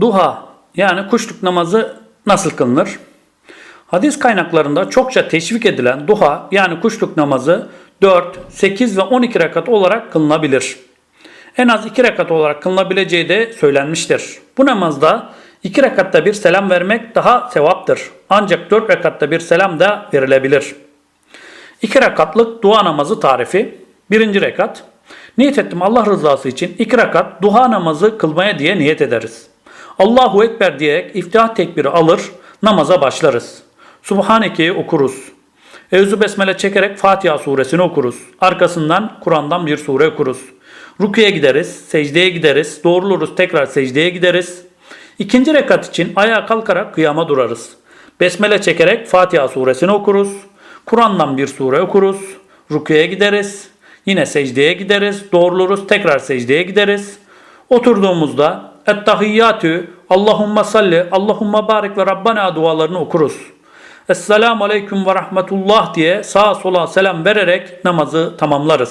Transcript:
Duha yani kuşluk namazı nasıl kılınır? Hadis kaynaklarında çokça teşvik edilen duha yani kuşluk namazı 4, 8 ve 12 rekat olarak kılınabilir. En az 2 rekat olarak kılınabileceği de söylenmiştir. Bu namazda 2 rekatta bir selam vermek daha sevaptır. Ancak 4 rekatta bir selam da verilebilir. 2 rekatlık dua namazı tarifi. 1. rekat. Niyet ettim Allah rızası için 2 rekat duha namazı kılmaya diye niyet ederiz. Allahu Ekber diyerek iftihar tekbiri alır, namaza başlarız. Subhaneke'yi okuruz. Evzu Besmele çekerek Fatiha suresini okuruz. Arkasından Kur'an'dan bir sure okuruz. Rüküye gideriz, secdeye gideriz, doğruluruz tekrar secdeye gideriz. İkinci rekat için ayağa kalkarak kıyama durarız. Besmele çekerek Fatiha suresini okuruz. Kur'an'dan bir sure okuruz. Rüküye gideriz. Yine secdeye gideriz. Doğruluruz. Tekrar secdeye gideriz. Oturduğumuzda Ettahiyyatü Allahumma salli Allahumma barik ve Rabbana dualarını okuruz. Esselamu aleyküm ve rahmetullah diye sağa sola selam vererek namazı tamamlarız.